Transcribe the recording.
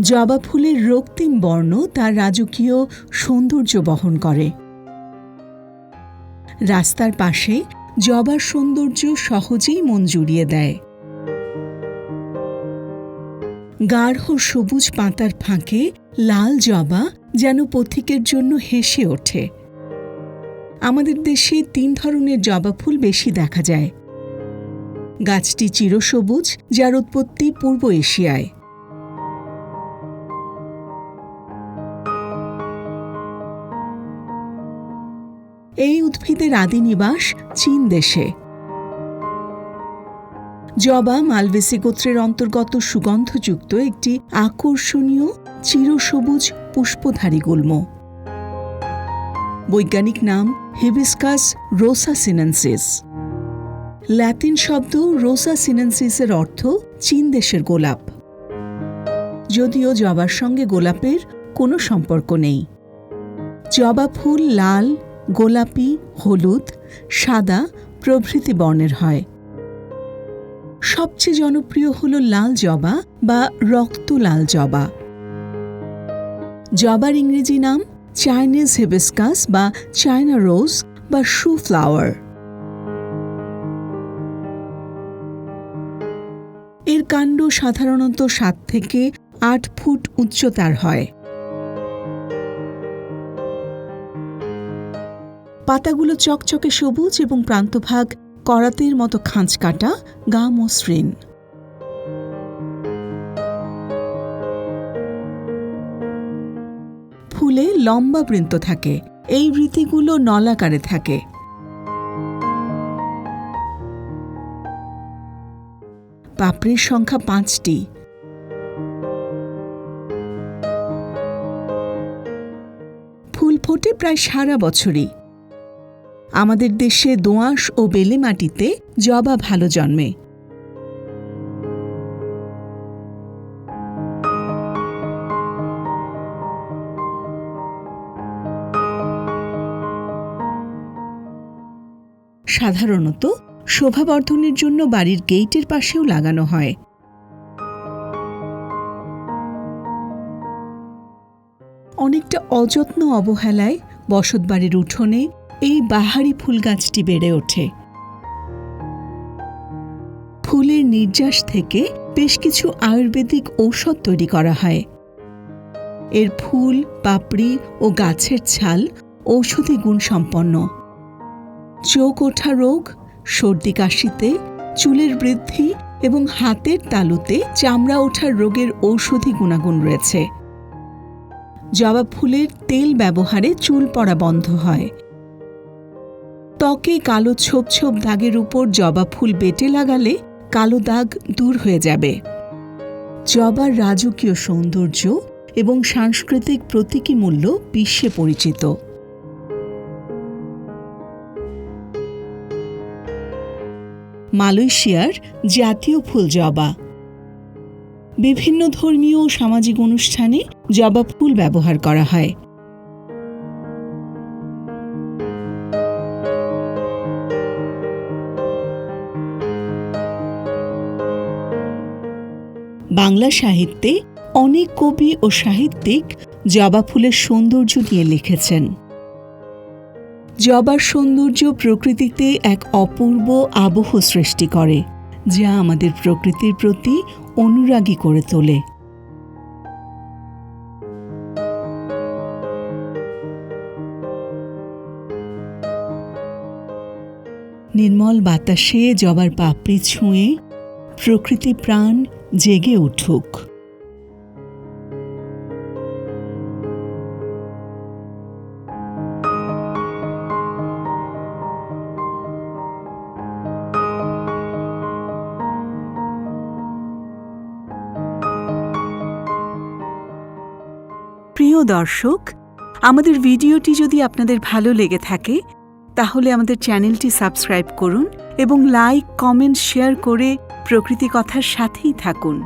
জবা ফুলের রক্তিম বর্ণ তার রাজকীয় সৌন্দর্য বহন করে। রাস্তার পাশে জবার সৌন্দর্য সহজেই মন জুড়িয়ে দেয়। গাঢ় সবুজ পাতার ফাঁকে লাল জবা যেন পথিকের জন্য হেসে ওঠে। আমাদের দেশে তিন ধরনের জবা ফুল বেশি দেখা যায়। গাছটি চিরসবুজ, যার উৎপত্তি পূর্ব এশিয়ায়। এই উদ্ভিদের আদি নিবাস চীন দেশে। জবা মালবেসি গোত্রের অন্তর্গত সুগন্ধযুক্ত একটি আকর্ষণীয় চিরসবুজ পুষ্পধারী গুল্ম। বৈজ্ঞানিক নাম হিবিস্কাস রোসা সিনেন্সিস ল্যাতিন শব্দ রোসা সিনেন্সিসের অর্থ চীন দেশের গোলাপ। যদিও জবার সঙ্গে গোলাপের কোনো সম্পর্ক নেই। জবা ফুল লাল গোলাপি, হলুদ, সাদা প্রভৃতি বর্ণের হয়। সবচেয়ে জনপ্রিয় হল লাল জবা বা রক্ত লাল জবা। জবার ইংরেজি নাম চাইনিজ হিবিস্কাস বা চায়না রোজ বা শু ফ্লাওয়ার। এর কাণ্ড সাধারণত সাত থেকে আট ফুট উচ্চতার হয়। পাতাগুলো চকচকে সবুজ এবং প্রান্তভাগ করাতের মতো খাঁজ কাটা, গা মসৃণ। ফুলে লম্বা বৃন্ত থাকে, এই বৃতিগুলো নলাকারে থাকে। পাপড়ির সংখ্যা পাঁচটি। ফুল ফোটে প্রায় সারা বছরই। আমাদের দেশে দোঁয়াশ ও বেলে মাটিতে জবা ভালো জন্মে। সাধারণত শোভাবর্ধনের জন্য বাড়ির গেইটের পাশেও লাগানো হয়। অনেকটা অযত্ন অবহেলায় বসতবাড়ির উঠোনে এই বাহারি ফুল গাছটি বেড়ে ওঠে। ফুলের নির্যাস থেকে বেশ কিছু আয়ুর্বেদিক ঔষধ তৈরি করা হয়। এর ফুল, পাপড়ি ও গাছের ছাল ঔষধি গুণ সম্পন্ন। চোখ ওঠা রোগ, সর্দি কাশিতে, চুলের বৃদ্ধি এবং হাতের তালুতে চামড়া ওঠার রোগের ঔষধি গুণাগুণ রয়েছে। জবা ফুলের তেল ব্যবহারে চুল পড়া বন্ধ হয়। ত্বকে কালো ছোপ ছোপ দাগের উপর জবা ফুল বেটে লাগালে কালো দাগ দূর হয়ে যাবে। জবার রাজকীয় সৌন্দর্য এবং সাংস্কৃতিক প্রতীকী মূল্য বিশ্বে পরিচিত। মালয়েশিয়ার জাতীয় ফুল জবা। বিভিন্ন ধর্মীয় ও সামাজিক অনুষ্ঠানে জবা ফুল ব্যবহার করা হয়। বাংলা সাহিত্যে অনেক কবি ও সাহিত্যিক জবা ফুলের সৌন্দর্য নিয়ে লিখেছেন। জবার সৌন্দর্য প্রকৃতিতে এক অপূর্ব আবহ সৃষ্টি করে, যা আমাদের প্রকৃতির প্রতি অনুরাগী করে তোলে। নির্মল বাতাসে জবার পাপড়ি ছুঁয়ে প্রকৃতি প্রাণ জেগে উঠুক। প্রিয় দর্শক, আমাদের ভিডিওটি যদি আপনাদের ভালো লেগে থাকে, তাহলে আমাদের চ্যানেলটি সাবস্ক্রাইব করুন এবং লাইক, কমেন্ট, শেয়ার করে প্রকৃতি কথার সাথেই থাকুন।